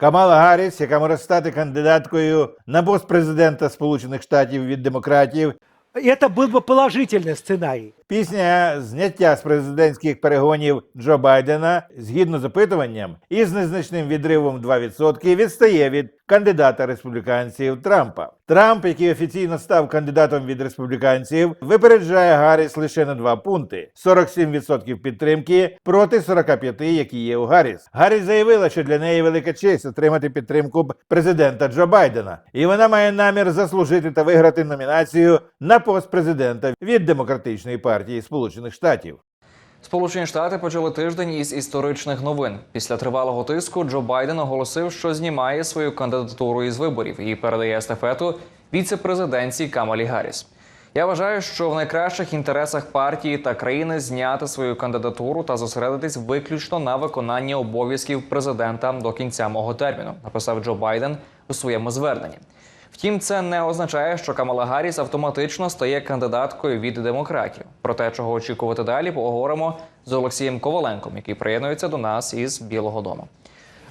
Камала Гарріс, яка може стати кандидаткою на пост президента Сполучених Штатів від демократів, Это был бы положительный сценарий. Після зняття з президентських перегонів Джо Байдена, згідно з опитуванням, із незначним відривом 2% відстає від кандидата республіканців Трампа. Трамп, який офіційно став кандидатом від республіканців, випереджає Гарріс лише на 2 пункти: 47% підтримки проти 45%, які є у Гарріс. Гарріс заявила, що для неї велика честь отримати підтримку президента Джо Байдена, і вона має намір заслужити та виграти номінацію на пост президента від демократичної партії Сполучених Штатів. Сполучені Штати почали тиждень із історичних новин. Після тривалого тиску Джо Байден оголосив, що знімає свою кандидатуру із виборів і передає естафету віце-президентці Камалі Гарріс. Я вважаю, що в найкращих інтересах партії та країни зняти свою кандидатуру та зосередитись виключно на виконанні обов'язків президента до кінця мого терміну, написав Джо Байден у своєму зверненні. Втім, це не означає, що Камала Гарріс автоматично стає кандидаткою від демократів. Про те, чого очікувати далі, поговоримо з Олексієм Коваленком, який приєднується до нас із Білого Дому.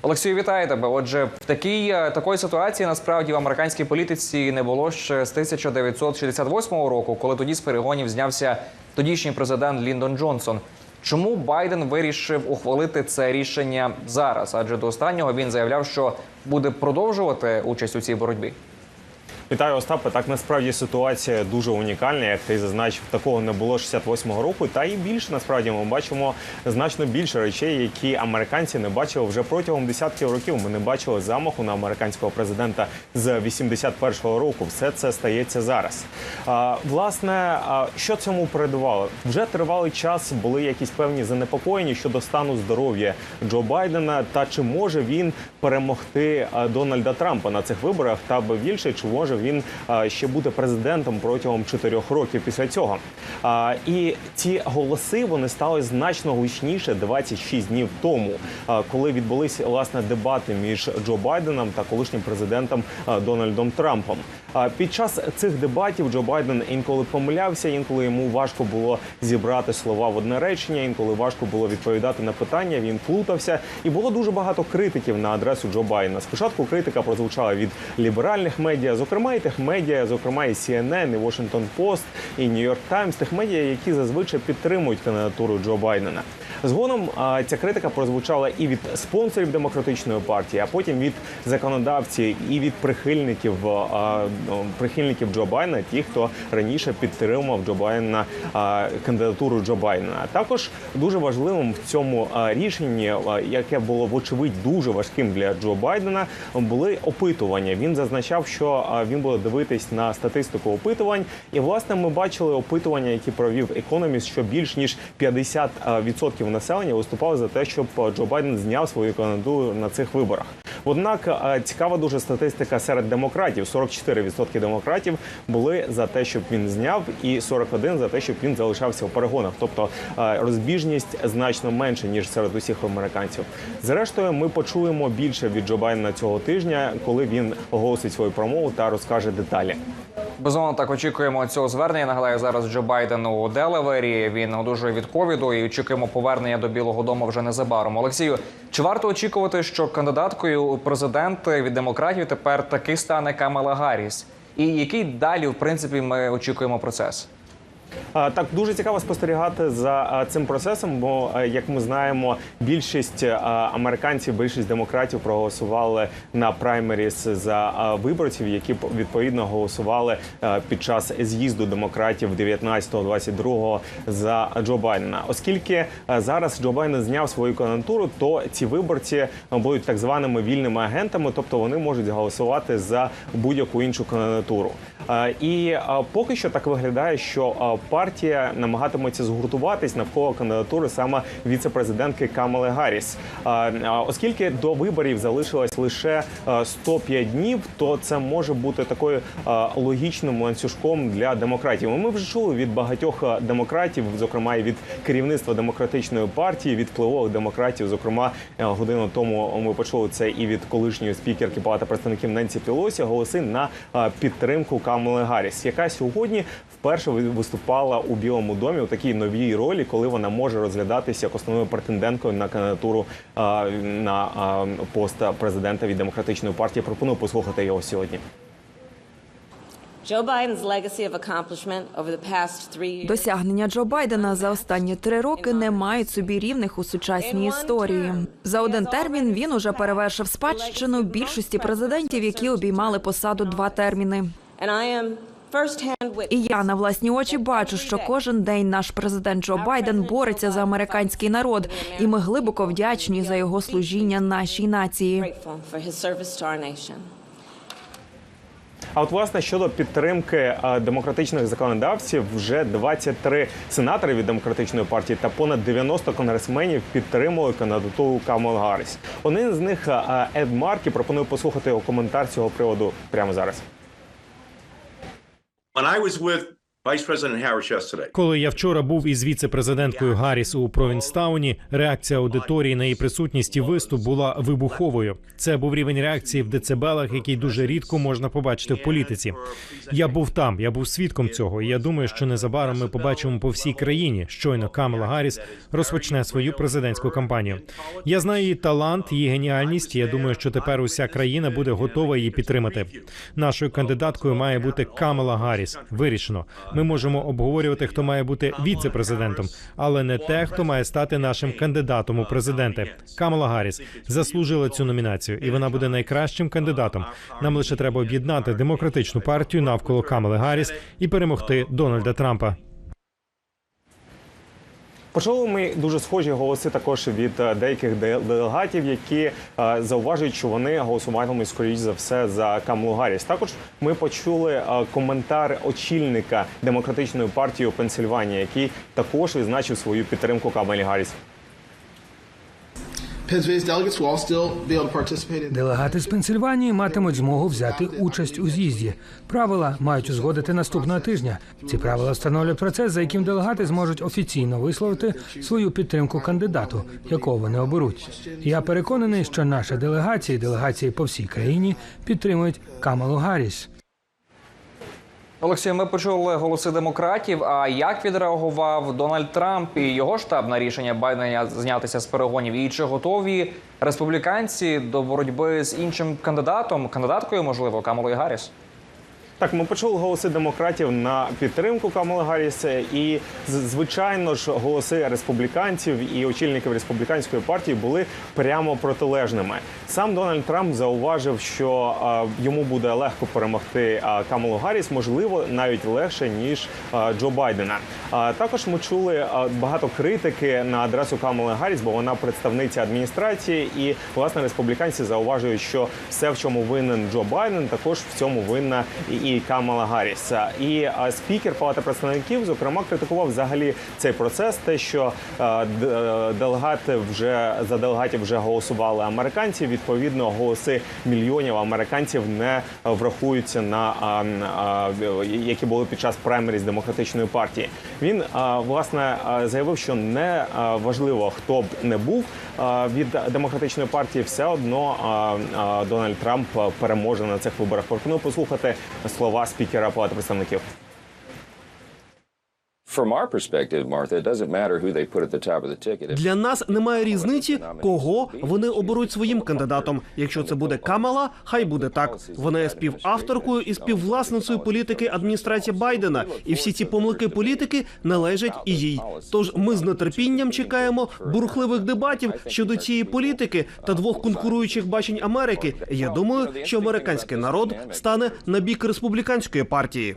Олексію, вітаю тебе. Отже, в такій е, такої ситуації насправді в американській політиці не було ще з 1968 року, коли тоді з перегонів знявся тодішній президент Ліндон Джонсон. Чому Байден вирішив ухвалити це рішення зараз? Адже до останнього він заявляв, що буде продовжувати участь у цій боротьбі. Вітаю, Остапе. Так насправді ситуація дуже унікальна, як ти зазначив, такого не було 68-го року. Та і більше насправді ми бачимо значно більше речей, які американці не бачили вже протягом десятків років. Ми не бачили замаху на американського президента з 81-го року. Все це стається зараз. А, власне, а, що цьому передувало? Вже тривалий час були якісь певні занепокоєння щодо стану здоров'я Джо Байдена та чи може він перемогти Дональда Трампа на цих виборах, та би більше чи може він ще бути президентом протягом чотирьох років після цього. І ці голоси вони стали значно гучніше 26 днів тому, коли відбулися власне дебати між Джо Байденом та колишнім президентом Дональдом Трампом. Під час цих дебатів Джо Байден інколи помилявся, інколи йому важко було зібрати слова в одне речення, інколи важко було відповідати на питання. Він плутався, і було дуже багато критиків на адресу Джо Байдена. Спочатку критика прозвучала від ліберальних медіа, зокрема і тих медіа, зокрема і CNN, і Washington Post, і New York Times, тих медіа, які зазвичай підтримують кандидатуру Джо Байдена. Згодом ця критика прозвучала і від спонсорів демократичної партії, а потім від законодавців і від прихильників ну, прихильників Джо Байдена, ті, хто раніше підтримав Джо Байдена кандидатуру Джо Байдена. Також дуже важливим в цьому рішенні, яке було вочевидь дуже важким для Джо Байдена, були опитування. Він зазначав, що він буде дивитись на статистику опитувань, і власне ми бачили опитування, які провів економіст, що більш ніж 50% населення виступали за те, щоб Джо Байден зняв свою кандидатуру на цих виборах. Однак цікава дуже статистика серед демократів: 44% демократів були за те, щоб він зняв, і 41% за те, щоб він залишався у перегонах. Тобто розбіжність значно менше ніж серед усіх американців. Зрештою, ми почуємо більше від Джо Байдена цього тижня, коли він оголосить свою промову та розкаже деталі. Безумовно, так очікуємо цього звернення. Нагадаю, зараз Джо Байден у Делавері. Він одужує від ковіду і очікуємо повернення до Білого Дому вже незабаром. Олексію, чи варто очікувати, що кандидаткою у президенти від демократів тепер таки стане Камала Гарріс? І який далі, в принципі, ми очікуємо процес? Так, дуже цікаво спостерігати за цим процесом, бо як ми знаємо, більшість американців, більшість демократів проголосували на праймеріс за виборців, які відповідно голосували під час з'їзду демократів 19-22 за Джо Байдена. Оскільки зараз Джо Байден зняв свою кандидатуру, то ці виборці будуть так званими вільними агентами, тобто вони можуть голосувати за будь-яку іншу кандидатуру. І поки що так виглядає, що партія намагатиметься згуртуватись навколо кандидатури саме віце-президентки Камали Гарріс. Оскільки до виборів залишилось лише а, 105 днів, то це може бути такою логічним ланцюжком для демократів. Ми вже чули від багатьох демократів, зокрема і від керівництва демократичної партії, від впливових демократів. Зокрема, е, годину тому ми почули це і від колишньої спікерки Палати представників Ненсі Пілосі голоси на підтримку Камали Гарріс, яка сьогодні вперше ви- виступає виступала у Білому домі у такій новій ролі, коли вона може розглядатися як основною претенденткою на кандидатуру а, на а, пост президента від демократичної партії. Пропоную послухати його сьогодні. Досягнення Джо Байдена за останні три роки не мають собі рівних у сучасній історії. За один термін він уже перевершив спадщину більшості президентів, які обіймали посаду два терміни. І я на власні очі бачу, що кожен день наш президент Джо Байден бореться за американський народ, і ми глибоко вдячні за його служіння нашій нації. А от власне щодо підтримки е, демократичних законодавців, вже 23 сенатори від демократичної партії та понад 90 конгресменів підтримали кандидатуру Камал Гарріс. Один з них е, Ед Маркі пропонує послухати його коментар цього приводу прямо зараз. When I was with Коли я вчора був із віце-президенткою Гарріс у Провінстауні, реакція аудиторії на її присутність і виступ була вибуховою. Це був рівень реакції в децибелах, який дуже рідко можна побачити в політиці. Я був там, я був свідком цього. І я думаю, що незабаром ми побачимо по всій країні. Щойно Камала Гарріс розпочне свою президентську кампанію. Я знаю її талант, її геніальність. і Я думаю, що тепер уся країна буде готова її підтримати. Нашою кандидаткою має бути Камала Гарріс. Вирішено. Ми можемо обговорювати, хто має бути віце-президентом, але не те, хто має стати нашим кандидатом у президенти. Камала Гарріс заслужила цю номінацію, і вона буде найкращим кандидатом. Нам лише треба об'єднати демократичну партію навколо Камали Гарріс і перемогти Дональда Трампа. Почули ми дуже схожі голоси також від е, деяких делегатів, які е, зауважують, що вони голосуватимуть скоріш за все за Камлу Гарріс. Також ми почули е, коментар очільника демократичної партії у Пенсильванії, який також відзначив свою підтримку Камелі Гарріс. Делегати з Пенсильванії матимуть змогу взяти участь у з'їзді. Правила мають узгодити наступного тижня. Ці правила встановлюють процес, за яким делегати зможуть офіційно висловити свою підтримку кандидату, якого вони оберуть. Я переконаний, що наша делегація і делегації по всій країні підтримують Камалу Гарріс. Олексій, ми почули голоси демократів. А як відреагував Дональд Трамп і його штаб на рішення Байдена знятися з перегонів? І чи готові республіканці до боротьби з іншим кандидатом, кандидаткою, можливо, Камалою Гарріс? Так, ми почули голоси демократів на підтримку Камали Гарріс, і звичайно ж голоси республіканців і очільників республіканської партії були прямо протилежними. Сам Дональд Трамп зауважив, що йому буде легко перемогти Камалу Гарріс, можливо, навіть легше ніж Джо Байдена. Також ми чули багато критики на адресу Камали Гарріс, бо вона представниця адміністрації, і власне республіканці зауважують, що все, в чому винен Джо Байден, також в цьому винна і і Камала Гарріс. І спікер Палати представників, зокрема, критикував взагалі цей процес, те, що е, делегати вже за делегатів вже голосували американці. Відповідно, голоси мільйонів американців не врахуються на які були під час праймеріз демократичної партії. Він власне заявив, що не важливо, хто б не був від демократичної партії, все одно Дональд Трамп переможе на цих виборах. Пропоную послухати слова спікера Палати представників. Для нас немає різниці, кого вони оберуть своїм кандидатом. Якщо це буде Камала, хай буде так. Вона є співавторкою і співвласницею політики адміністрації Байдена, і всі ці помилки політики належать і їй. Тож ми з нетерпінням чекаємо бурхливих дебатів щодо цієї політики та двох конкуруючих бачень Америки. Я думаю, що американський народ стане на бік республіканської партії.